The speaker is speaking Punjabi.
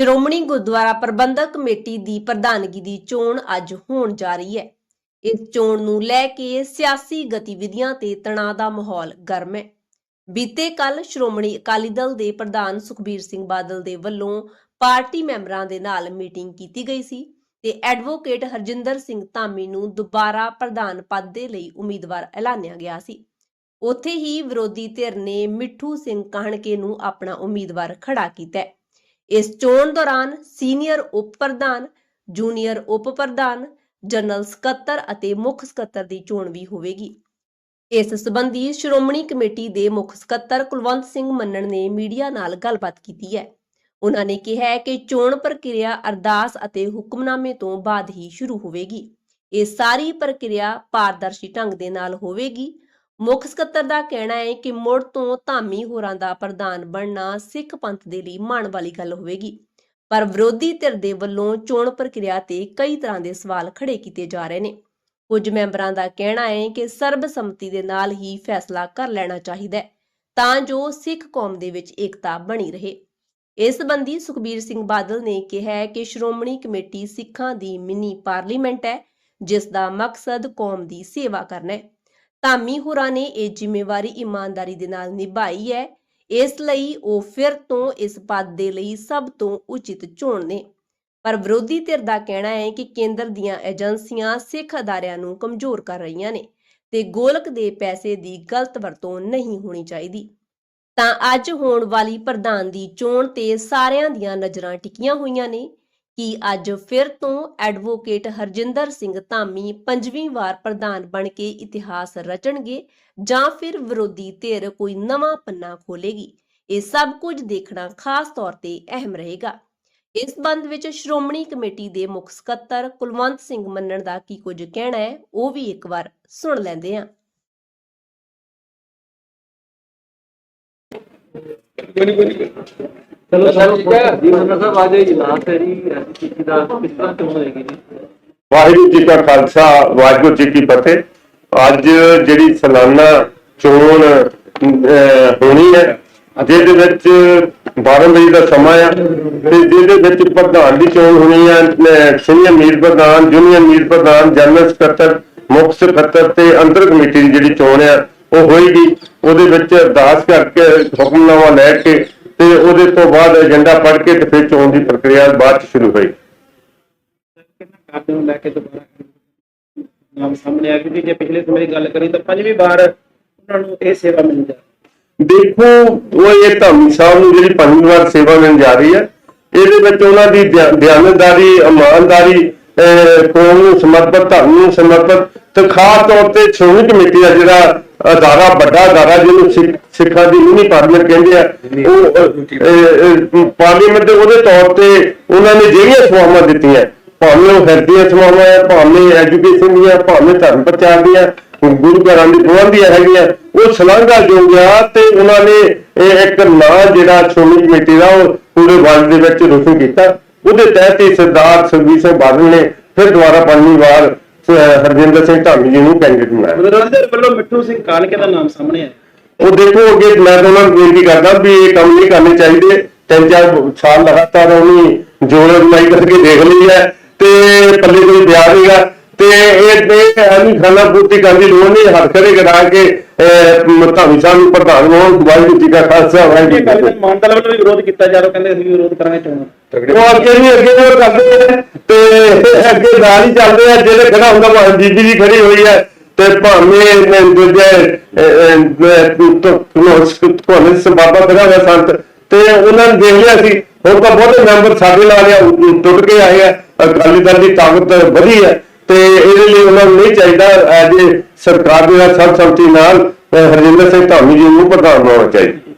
ਸ਼੍ਰੋਮਣੀ ਗੁਰਦੁਆਰਾ ਪ੍ਰਬੰਧਕ ਕਮੇਟੀ ਦੀ ਪ੍ਰਧਾਨਗੀ ਦੀ ਚੋਣ ਅੱਜ ਹੋਣ ਜਾ ਰਹੀ ਹੈ। ਇਸ ਚੋਣ ਨੂੰ ਲੈ ਕੇ ਸਿਆਸੀ ਗਤੀਵਿਧੀਆਂ ਤੇ ਤਣਾਅ ਦਾ ਮਾਹੌਲ ਗਰਮ ਹੈ। ਬੀਤੇ ਕੱਲ ਸ਼੍ਰੋਮਣੀ ਅਕਾਲੀ ਦਲ ਦੇ ਪ੍ਰਧਾਨ ਸੁਖਬੀਰ ਸਿੰਘ ਬਾਦਲ ਦੇ ਵੱਲੋਂ ਪਾਰਟੀ ਮੈਂਬਰਾਂ ਦੇ ਨਾਲ ਮੀਟਿੰਗ ਕੀਤੀ ਗਈ ਸੀ ਤੇ ਐਡਵੋਕੇਟ ਹਰਜਿੰਦਰ ਸਿੰਘ ਧਾਮੀ ਨੂੰ ਦੁਬਾਰਾ ਪ੍ਰਧਾਨ ਪਦ ਦੇ ਲਈ ਉਮੀਦਵਾਰ ਐਲਾਨਿਆ ਗਿਆ ਸੀ। ਉੱਥੇ ਹੀ ਵਿਰੋਧੀ ਧਿਰ ਨੇ ਮਿੱਠੂ ਸਿੰਘ ਕਾਹਣਕੇ ਨੂੰ ਆਪਣਾ ਉਮੀਦਵਾਰ ਖੜਾ ਕੀਤਾ ਹੈ। ਇਸ ਚੋਣ ਦੌਰਾਨ ਸੀਨੀਅਰ ਉਪ ਪ੍ਰਧਾਨ ਜੂਨੀਅਰ ਉਪ ਪ੍ਰਧਾਨ ਜਨਰਲ ਸਕੱਤਰ ਅਤੇ ਮੁੱਖ ਸਕੱਤਰ ਦੀ ਚੋਣ ਵੀ ਹੋਵੇਗੀ। ਇਸ ਸਬੰਧੀ ਸ਼੍ਰੋਮਣੀ ਕਮੇਟੀ ਦੇ ਮੁੱਖ ਸਕੱਤਰ ਕੁਲਵੰਤ ਸਿੰਘ ਮੰਨਣ ਨੇ ਮੀਡੀਆ ਨਾਲ ਗੱਲਬਾਤ ਕੀਤੀ ਹੈ। ਉਹਨਾਂ ਨੇ ਕਿਹਾ ਹੈ ਕਿ ਚੋਣ ਪ੍ਰਕਿਰਿਆ ਅਰਦਾਸ ਅਤੇ ਹੁਕਮਨਾਮੇ ਤੋਂ ਬਾਅਦ ਹੀ ਸ਼ੁਰੂ ਹੋਵੇਗੀ। ਇਹ ਸਾਰੀ ਪ੍ਰਕਿਰਿਆ ਪਾਰਦਰਸ਼ੀ ਢੰਗ ਦੇ ਨਾਲ ਹੋਵੇਗੀ ਮੁੱਖ ਸਕੱਤਰ ਦਾ ਕਹਿਣਾ ਹੈ ਕਿ ਮੁੜ ਤੋਂ ਧਾਮੀ ਹੋਰਾਂ ਦਾ ਪ੍ਰਧਾਨ ਬਣਨਾ ਸਿੱਖ ਪੰਥ ਦੇ ਲਈ ਮਾਣ ਵਾਲੀ ਗੱਲ ਹੋਵੇਗੀ। ਪਰ ਵਿਰੋਧੀ ਧਿਰ ਦੇ ਵੱਲੋਂ ਚੋਣ ਪ੍ਰਕਿਰਿਆ ਤੇ ਕਈ ਤਰ੍ਹਾਂ ਦੇ ਸਵਾਲ ਖੜੇ ਕੀਤੇ ਜਾ ਰਹੇ ਨੇ। ਕੁਝ ਮੈਂਬਰਾਂ ਦਾ ਕਹਿਣਾ ਹੈ ਕਿ ਸਰਬਸੰਮਤੀ ਦੇ ਨਾਲ ਹੀ ਫੈਸਲਾ ਕਰ ਲੈਣਾ ਚਾਹੀਦਾ ਹੈ, ਤਾਂ ਜੋ ਸਿੱਖ ਕੌਮ ਦੇ ਵਿੱਚ ਏਕਤਾ ਬਣੀ ਰਹੇ। ਇਸ ਸੰਬੰਧੀ ਸੁਖਬੀਰ ਸਿੰਘ ਬਾਦਲ ਨੇ ਕਿਹਾ ਹੈ ਕਿ ਸ਼੍ਰੋਮਣੀ ਕਮੇਟੀ ਸਿੱਖਾਂ ਦੀ ਮਿੰਨੀ ਪਾਰਲੀਮੈਂਟ ਹੈ, ਜਿਸ ਦਾ ਮਕਸਦ ਕੌਮ ਦੀ ਸੇਵਾ ਕਰਨਾ ਹੈ। ਧਾਮੀ ਹੋਰਾਂ ਨੇ ਇਹ ਜ਼ਿੰਮੇਵਾਰੀ ਇਮਾਨਦਾਰੀ ਦੇ ਨਾਲ ਨਿਭਾਈ ਹੈ। ਇਸ ਲਈ ਉਹ ਫਿਰ ਤੋਂ ਇਸ ਪਦ ਦੇ ਲਈ ਸਭ ਤੋਂ ਉਚਿਤ ਚੋਣ ਨੇ। ਪਰ ਵਿਰੋਧੀ ਧਿਰ ਦਾ ਕਹਿਣਾ ਹੈ ਕਿ ਕੇਂਦਰ ਦੀਆਂ ਏਜੰਸੀਆਂ ਸਿੱਖ ਅਦਾਰਿਆਂ ਨੂੰ ਕਮਜ਼ੋਰ ਕਰ ਰਹੀਆਂ ਨੇ ਤੇ ਗੋਲਕ ਦੇ ਪੈਸੇ ਦੀ ਗਲਤ ਵਰਤੋਂ ਨਹੀਂ ਹੋਣੀ ਚਾਹੀਦੀ। ਤਾਂ ਅੱਜ ਹੋਣ ਵਾਲੀ ਪ੍ਰਧਾਨ ਦੀ ਚੋਣ ਤੇ ਸਾਰਿਆਂ ਦੀਆਂ ਨਜ਼ਰਾਂ ਟਿਕੀਆਂ ਹੋਈਆਂ ਨੇ। ਕਿ ਅੱਜ ਫਿਰ ਤੋਂ ਐਡਵੋਕੇਟ ਹਰਜਿੰਦਰ ਸਿੰਘ ਧਾਮੀ ਪੰਜਵੀਂ ਵਾਰ ਪ੍ਰਧਾਨ ਬਣ ਕੇ ਇਤਿਹਾਸ ਰਚਣਗੇ ਜਾਂ ਫਿਰ ਵਿਰੋਧੀ ਧਿਰ ਕੋਈ ਨਵਾਂ ਪੰਨਾ ਖੋਲੇਗੀ ਇਹ ਸਭ ਕੁਝ ਦੇਖਣਾ ਖਾਸ ਤੌਰ ਤੇ ਅਹਿਮ ਰਹੇਗਾ। ਇਸ ਸੰਬੰਧ ਵਿੱਚ ਸ਼੍ਰੋਮਣੀ ਕਮੇਟੀ ਦੇ ਮੁੱਖ ਸਕੱਤਰ ਕੁਲਵੰਤ ਸਿੰਘ ਮੰਨਣ ਦਾ ਕੀ ਕੁਝ ਕਹਿਣਾ ਹੈ, ਉਹ ਵੀ ਇੱਕ ਵਾਰ ਸੁਣ ਲੈਂਦੇ ਹਾਂ। ਚਲੋ ਸਰ ਠੀਕ ਹੈ। ਜੀ ਮੰਦਰ ਸਾਹਿਬ ਆ ਜਾਈ ਜਨਾਬ ਤੇਰੀ ਐਸੀ ਚੀਜ਼ ਦਾ ਕਿਸ ਤਰ੍ਹਾਂ ਚੋਣ ਹੋਏਗੀ ਜੀ? ਵਾਹਿਗੁਰੂ ਜੀ ਕਾ ਖਾਲਸਾ ਵਾਹਿਗੁਰੂ ਜੀ ਕੀ ਫਤਿਹ। ਅੱਜ ਜਿਹੜੀ ਸਾਲਾਨਾ ਚੋਣ ਹੋਣੀ ਹੈ ਜਿਹਦੇ ਵਿੱਚ 12 ਵਜੇ ਦਾ ਸਮਾਂ ਆ ਤੇ ਜਿਹਦੇ ਵਿੱਚ ਪ੍ਰਧਾਨ ਦੀ ਚੋਣ ਹੋਣੀ ਹੈ ਸੀਨੀਅਰ ਮੀਤ ਪ੍ਰਧਾਨ ਜੂਨੀਅਰ ਮੀਤ ਪ੍ਰਧਾਨ ਜਨਰਲ ਸਕੱਤਰ ਮੁੱਖ ਸਕੱਤਰ ਤੇ ਅੰਤਰ ਕਮੇਟੀ ਦੀ ਜਿਹੜੀ ਚੋਣ ਆ ਉਹ ਹੋਏਗੀ। ਉਹਦੇ ਵਿੱਚ ਅਰਦਾਸ ਕਰਕੇ ਹੁਕਮਨਾਮਾ ਲੈ ਕੇ ਤੇ ਉਹਦੇ ਤੋਂ ਬਾਅਦ ਏਜੰਡਾ ਪੜ੍ਹ ਕੇ ਤੇ ਫਿਰ ਚੋਣ ਦੀ ਪ੍ਰਕਿਰਿਆ ਬਾਅਦ ਚ ਸ਼ੁਰੂ ਹੋਏਗੀ ਕਿੰਨਾ ਕਾਰਜ ਨੂੰ ਲੈ ਕੇ ਦੁਬਾਰਾ ਨਾਮ ਸਾਹਮਣੇ ਆ ਕਿਉਂਕਿ ਜੇ ਪਿਛਲੇ ਸਮੇਂ ਦੀ ਗੱਲ ਕਰੀ ਤਾਂ ਪੰਜਵੀਂ ਵਾਰ ਉਹਨਾਂ ਨੂੰ ਇਹ ਸੇਵਾ ਮਿਲ ਜਾ ਦੇਖੋ ਉਹ ਇਹ ਧਾਮੀ ਸਾਹਿਬ ਨੂੰ ਜਿਹੜੀ ਪੰਜਵੀਂ ਵਾਰ ਸੇਵਾ ਮਿਲਣ ਜਾ ਰਹੀ ਹੈ ਇਹਦੇ ਵਿੱਚ ਉਹਨਾਂ ਦੀ ਦਿਆ- ਦਿਆਨਤਦਾਰੀ ਇਮਾਨਦਾਰੀ ਕੌਮ ਨੂੰ ਸਮਰਪਿਤ ਧਰਮ ਨੂੰ ਸਮਰਪਿਤ ਤੇ ਖਾਸ ਤੌਰ ਤੇ ਸ਼੍ਰੋਮਣੀ ਕਮੇਟੀ ਦਾ ਜਿਹੜਾ ਅਦਾਰਾ ਵੱਡਾ ਅਦਾਰਾ ਜਿਹਨੂੰ ਸਿੱਖਾਂ ਦੀ ਮਿਨੀ ਪਾਰਲੀਮੈਂਟ ਕਹਿੰਦੇ ਆ, ਉਹ ਪਾਰਲੀਮੈਂਟ ਦੇ ਉਹਦੇ ਤੌਰ ਤੇ ਉਹਨਾਂ ਨੇ ਜਿਹੜੀਆਂ ਸੇਵਾਵਾਂ ਦਿੱਤੀਆਂ, ਭਾਵੇਂ ਉਹ ਹੈਲਥ ਸੇਵਾਵਾਂ ਆ, ਭਾਵੇਂ ਐਜੂਕੇਸ਼ਨ ਦੀਆਂ, ਭਾਵੇਂ ਧਰਮ ਪ੍ਰਚਾਰ ਦੀਆਂ, ਗੁਰੂ ਘਰਾਂ ਦੀ ਪ੍ਰਬੰਧੀਆਂ ਹੈਗੀਆਂ, ਉਹ ਸ਼ਲਾਘਾ ਜੋ ਗਿਆ ਤੇ ਉਹਨਾਂ ਨੇ ਇਹ ਇੱਕ ਨਾਂ ਜਿਹੜਾ ਸ਼੍ਰੋਮਣੀ ਕਮੇਟੀ ਦਾ, ਉਹ ਪੂਰੇ ਵਰਲਡ ਦੇ ਵਿੱਚ ਰੋਸ਼ਨ ਕੀਤਾ। ਉਹਦੇ ਤਹਿਤ ਹੀ ਸਰਦਾਰ ਸੁਖਬੀਰ ਸਿੰਘ ਬਾਦਲ ਨੇ ਫਿਰ ਦੁਬਾਰਾ ਪੰਜਵੀਂ ਵਾਰ ਅਹ, ਹਰਜਿੰਦਰ ਸਿੰਘ ਧਾਮੀ ਜੀ ਨੂੰ ਕੈਂਡੀਡੇਟ ਬਣਾਇਆ ਵਿਰੋਧੀ ਧਿਰ ਵੱਲੋਂ ਮਿੱਠੂ ਸਿੰਘ ਕਾਲਕੇ ਦਾ ਨਾਮ ਸਾਹਮਣੇ ਆਇਆ। ਉਹ ਦੇਖੋ ਅੱਗੇ ਮੈਂ ਤਾਂ ਉਹਨਾਂ ਨੂੰ ਬੇਨਤੀ ਕਰਦਾ ਵੀ ਇਹ ਕੰਮ ਨਹੀਂ ਕਰਨੇ ਚਾਹੀਦੇ। ਤਿੰਨ ਚਾਰ ਸਾਲ ਲਗਾਤਾਰ ਉਹਨੀ ਜੋਰ ਅਜਮਾਈ ਕਰਕੇ ਦੇਖ ਲਈ ਹੈ ਤੇ ਪੱਲੇ ਕੋਈ ਪਿਆ ਨਹੀਂਗਾ ਤੇ ਇਹ ਇਹ ਐਵੇਂ ਖਾਨਾ ਪੂਰਤੀ ਕਰਨ ਦੀ ਲੋੜ ਨਹੀਂ ਹੱਥ ਖੜੇ ਕਰਾ ਕੇ ਧਾਮੀ ਸਾਹਿਬ ਨੂੰ ਪ੍ਰਧਾਨ ਬਣਾਉਣ ਵਾਹਿਗੁਰੂ ਜੀ ਕਾ ਖਾਲਸਾ ਵਾਹਿਗੁਰੂ ਜੀ ਕੀ ਵੱਲੋਂ ਵੀ ਵਿਰੋਧ ਕੀਤਾ ਜਾ ਰਿਹਾ ਕਹਿੰਦੇ ਅਸੀਂ ਵੀ ਵਿਰੋਧ ਕਰਾਂਗੇ ਚੋਣ। ਉਹ ਅੱਗੇ ਵੀ ਅੱਗੇ ਵੀ ਕਰਦੇ ਆ ਤੇ ਅੱਗੇ ਨਾਲ ਹੀ ਚੱਲਦੇ ਆ ਜਿਹੜੇ ਖੜਾ ਹੁੰਦਾ ਭਾਵੇਂ ਬੀਬੀ ਜੀ ਖੜੀ ਹੋਈ ਹੈ ਤੇ ਭਾਵੇਂ ਨ- ਦੂਜੇ ਤੁਹਾਨੂੰ ਬਾਬਾ ਖੜਾ ਹੋਇਆ ਸੰਤ ਤੇ ਉਹਨਾਂ ਨੇ ਦੇਖ ਲਿਆ ਸੀ ਹੁਣ ਤਾਂ ਬਹੁਤੇ ਮੈਂਬਰ ਸਾਡੇ ਨਾਲ ਆ ਟੁੱਟ ਕੇ ਆਏ ਆ ਅਕਾਲੀ ਦਲ ਦੀ ਤਾਕਤ ਵਧੀ ਹੈ। ਤੇ ਇਹਦੇ ਲਈ ਉਹਨਾਂ ਨੂੰ ਨਹੀਂ ਚਾਹੀਦਾ ਐਜ ਸਰਕਾਰ ਦੇ ਨਾਲ ਸਰਬਸੰਮਤੀ ਨਾਲ ਹਰਜਿੰਦਰ ਸਿੰਘ ਧਾਮੀ ਜੀ ਨੂੰ ਪ੍ਰਧਾਨ ਬਣਾਉਣਾ ਚਾਹੀਦਾ।